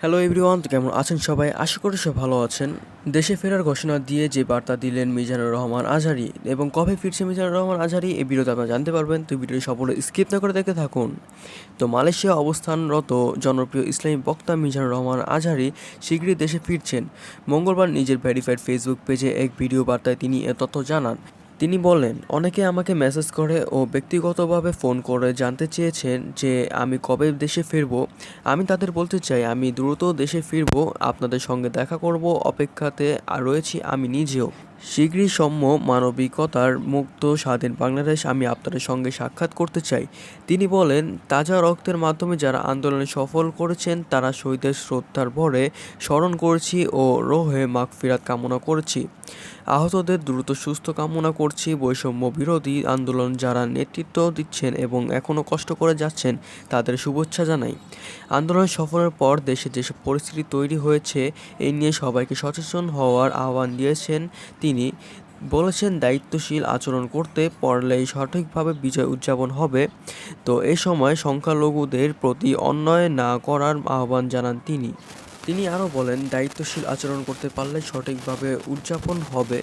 Hello everyone কেমন আছেন সবাই? আশা করি সব ভালো আছেন। দেশে ফেরার ঘোষণা দিয়ে যে বার্তা দিলেন মিজানুর রহমান আজহারি এবং কবে ফিরছে মিজানুর রহমান আজহারি এই ভিডিওতে আপনারা জানতে পারবেন, তো ভিডিওটি সকলে স্কিপ না করে দেখতে থাকুন। তো মালয়েশিয়া অবস্থানরত জনপ্রিয় ইসলামী বক্তা মিজানুর রহমান আজহারি শীঘ্রই দেশে ফিরছেন। মঙ্গলবার নিজের ভেরিফাইড ফেসবুক পেজে এক ভিডিও বার্তায় তিনি এ তথ্য জানান। তিনি বলেন, অনেকে আমাকে মেসেজ করে ও ব্যক্তিগতভাবে ফোন করে জানতে চেয়েছেন যে আমি কবে দেশে ফিরব। আমি তাদের বলতে চাই, আমি দ্রুত দেশে ফিরব, আপনাদের সঙ্গে দেখা করব, অপেক্ষাতে আর রয়েছি আমি নিজেও। শীঘ্রই সম্য মানবিকতার মুক্ত স্বাধীন বাংলাদেশ আমি আপনাদের সঙ্গে সাক্ষাৎ করতে চাই। তিনি বলেন, তাজা রক্তের মাধ্যমে যারা আন্দোলনে সফল করেছেন, তারা শহীদের শ্রদ্ধার ভরে স্মরণ করেছি ও রোহে মাগফিরাত কামনা করেছি। আহতদের দ্রুত সুস্থ কামনা করছি, বৈষম্য বিরোধী আন্দোলন যারা নেতৃত্ব দিচ্ছেন এবং এখনও কষ্ট করে যাচ্ছেন, তাদের শুভেচ্ছা জানাই। আন্দোলন সফলের পর দেশে যেসব পরিস্থিতি তৈরি হয়েছে এই নিয়ে সবাইকে সচেতন হওয়ার আহ্বান দিয়েছেন তিনি। বলেছেন দায়িত্বশীল আচরণ করতে পারলেই সঠিকভাবে বিজয় উদযাপন হবে। তো এ সময় সংখ্যালঘুদের প্রতি অন্যায় না করার আহ্বান জানান তিনি। তিনি আরও বলেন, দায়িত্বশীল আচরণ করতে পারলে সঠিকভাবে উদযাপন হবে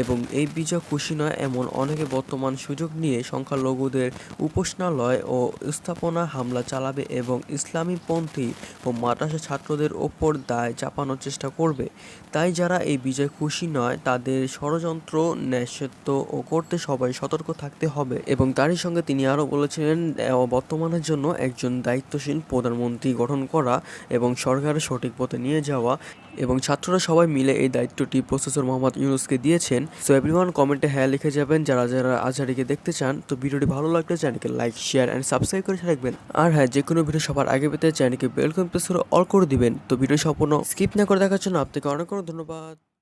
এবং এই বিজয় খুশি নয় এমন অনেকে বর্তমান সুযোগ নিয়ে সংখ্যালঘুদের উপাসনালয় ও স্থাপনা হামলা চালাবে এবং ইসলামীপন্থী ও মাদ্রাসা ছাত্রদের ওপর দায় চাপানোর চেষ্টা করবে। তাই যারা এই বিজয় খুশি নয়, তাদের ষড়যন্ত্র ন্যায়সত্য ও করতে সবাই সতর্ক থাকতে হবে। এবং তারই সঙ্গে তিনি আরও বলেছিলেন, বর্তমানের জন্য একজন দায়িত্বশীল প্রধানমন্ত্রী গঠন করা এবং সরকারের সঠিক পথে নিয়ে যাওয়া এবং ছাত্ররা সবাই মিলে এই দায়িত্বটি প্রফেসর মোহাম্মদ ইউনুসকে দিয়েছেন। সো এভরিওয়ান কমেন্টে হ্যাঁ লিখে যাবেন। যারা যারা আজহারিকে দেখতে চান, তো ভিডিওটি ভালো লাগলে চ্যানেলকে লাইক শেয়ার অ্যান্ড সাবস্ক্রাইব করে রাখবেন আর হ্যাঁ যে কোনো ভিডিও সবার আগে পেতে চ্যানেলকে বেলকম প্রেস করে অল করে দিবেন। তো ভিডিও সম্পূর্ণ স্কিপ না করে দেখার জন্য আপনাকে অনেক অনেক ধন্যবাদ।